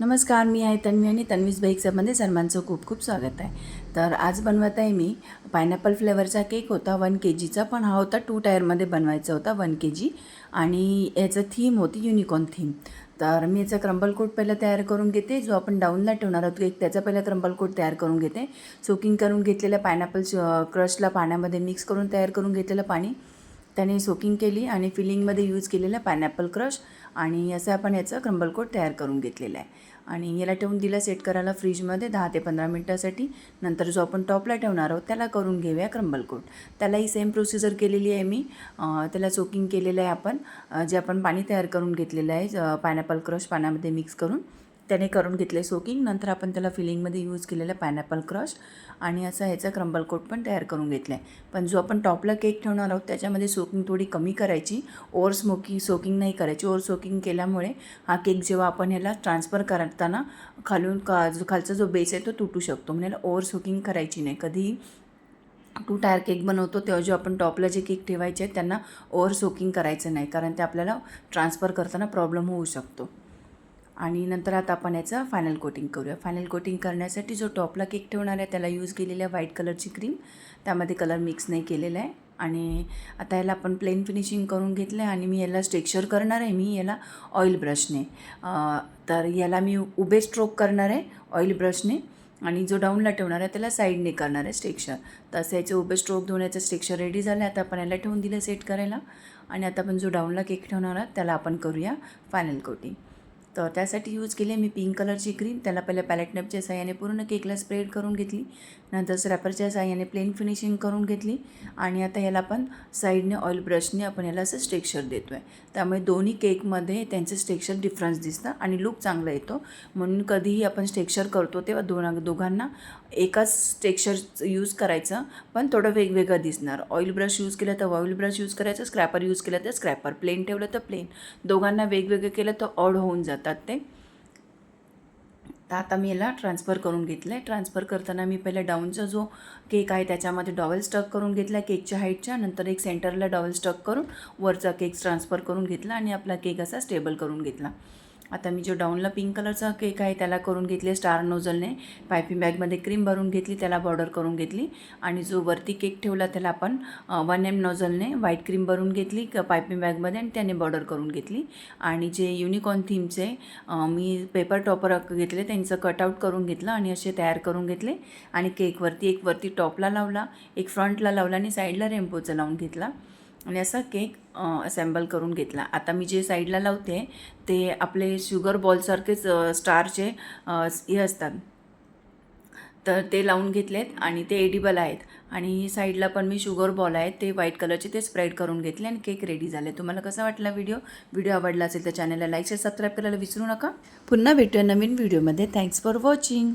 नमस्कार मी आहे तन्वी आणि तन्वीज बेक्समध्ये सर्वांचं खूप खूप स्वागत आहे. तर आज बनवत आहे मी पायनॅपल फ्लेवरचा केक होता वन के जीचा पण हा होता टू टायरमध्ये बनवायचा होता वन के जी आणि याचं थीम होती युनिकॉर्न थीम तर मी याचा क्रंबल कोट पहिला तयार करून घेते. जो आपण डाऊनला ठेवणार आहोत केक त्याचा पहिला क्रंबल कोट तयार करून घेते. सोकिंग करून घेतलेल्या पायनॅपल क्रशला पाण्यामध्ये मिक्स करून तयार करून घेतलेलं पाणी. त्याने सोकिंग केली आणि फिलिंगमध्ये यूज केलेलं पायनॅपल क्रश आणि असं आपण याचं क्रंबल कोट तयार करून घेतलेलं आहे. आणि याला ठेवून दिला सेट करायला फ्रीजमध्ये दहा ते पंधरा मिनटासाठी. नंतर जो आपण टॉपला ठेवणार आहोत त्याला करून घेऊया क्रंबल कोट त्यालाही सेम प्रोसिजर केलेली आहे मी. त्याला सोकिंग केलेलं आहे आपण. जे आपण पाणी तयार करून घेतलेलं आहे पायनॅपल क्रश पाण्यामध्ये मिक्स करून. त्याने करून घेतले सोकिंग. नंतर आपण त्याला फिलिंगमध्ये यूज केलेलं पायनॅपल क्रश आणि असा ह्याचा क्रंबल कोट पण तयार करून घेतला आहे पण जो आपण टॉपला केक ठेवणार आहोत त्याच्यामध्ये सोकिंग थोडी कमी करायची. ओवर स्मोकिंग सोकिंग नाही करायची. ओवर सोकिंग केल्यामुळे हा केक जेव्हा आपण ह्याला ट्रान्सफर करताना खालून का जो खालचा जो बेस आहे तो तुटू शकतो. म्हणजे याला ओवर सोकिंग करायची नाही. कधीही टू टायर केक बनवतो तेव्हा जे आपण टॉपला जे केक ठेवायचे आहेत त्यांना ओवर सोकिंग करायचं नाही. कारण ते आपल्याला ट्रान्सफर करताना प्रॉब्लेम होऊ शकतो. आणि नंतर आता आपण याचं फायनल कोटिंग करूया. फायनल कोटिंग करण्यासाठी जो टॉपला केक ठेवणार आहे त्याला यूज केलेल्या व्हाईट कलरची क्रीम त्यामध्ये कलर मिक्स नाही केलेला आहे. आणि आता याला आपण प्लेन फिनिशिंग करून घेतलं आहे आणि मी याला स्टेक्चर करणार आहे. मी याला ऑइल ब्रशने तर याला मी उभे स्ट्रोक करणार आहे ऑइल ब्रशने आणि जो डाऊनला ठेवणार आहे त्याला साईडने करणार आहे स्टेक्चर तर असं याचे उभे स्ट्रोक देऊन याचं स्टेक्चर रेडी झालं. आहे आता आपण याला ठेवून दिलं सेट करायला. आणि आता आपण जो डाऊनला केक ठेवणार आहोत त्याला आपण करूया फायनल कोटिंग तर त्यासाठी यूज केली मी पिंक कलरची क्रीम त्याला पहिल्या पॅलेट नॅपच्या साह्याने पूर्ण केकला स्प्रेड करून घेतली. नंतर स्रॅपरच्या साह्याने प्लेन फिनिशिंग करून घेतली. आणि आता याला आपण साईडने ऑइल ब्रशने आपण याला असं स्टेक्चर देतो आहे त्यामुळे दोन्ही केकमध्ये त्यांचं स्टेक्चर डिफरन्स दिसतं आणि लुक चांगला येतो. म्हणून कधीही आपण स्टेक्चर करतो तेव्हा दोन दोघांना एकाच टेक्स्चर यूज करायचं पण थोडं वेगवेगळं दिसणार. ऑइल ब्रश यूज केलं तर ऑइल ब्रश यूज करायचं स्क्रॅपर यूज केलं तर स्क्रॅपर प्लेन ठेवलं तर प्लेन दोघांना वेगवेगळं केलं तर ऑड होऊन जातात ते. तर आता मी याला ट्रान्सफर करून घेतलं आहे ट्रान्सफर करताना मी पहिला डाऊनचा जो केक आहे त्याच्यामध्ये डॉवेल स्टक करून घेतला केकच्या हाईटच्या नंतर एक सेंटरला डॉवेल स्टक करून वरचा केक ट्रान्सफर करून घेतला आणि आपला केक असा स्टेबल करून घेतला. आता मी जो डाऊनला पिंक कलरचा केक आहे त्याला करून घेतले स्टार नोझलने. पायपिंग बॅगमध्ये क्रीम भरून घेतली त्याला बॉर्डर करून घेतली. आणि जो वरती केक ठेवला त्याला आपण वन एम नोझलने व्हाईट क्रीम भरून घेतली क पायपिंग बॅगमध्ये आणि त्याने बॉर्डर करून घेतली. आणि जे युनिकॉर्न थीमचे मी पेपर टॉपर घेतले त्यांचं कटआउट करून घेतलं आणि असे तयार करून घेतले. आणि केकवरती एक वरती टॉपला लावला एक फ्रंटला लावला आणि साईडला रेम्पोचा लावून घेतला. आणि असा केक असेंबल करून घेतला. आता मी जे साईडला लावते ते आपले शुगर बॉलसारखेच स्टारचे हे असतात. तर ते लावून घेतलेत आणि ते एडिबल आहेत. आणि साईडला पण मी शुगर बॉल आहेत ते व्हाईट कलरचे ते स्प्रेड करून घेतले आणि केक रेडी झाले. तुम्हाला कसा वाटला व्हिडिओ व्हिडिओ आवडला असेल तर चॅनलला लाईक शेअर सबस्क्राईब करायला विसरू नका. पुन्हा भेटूया नवीन व्हिडिओमध्ये थँक्स फॉर वॉचिंग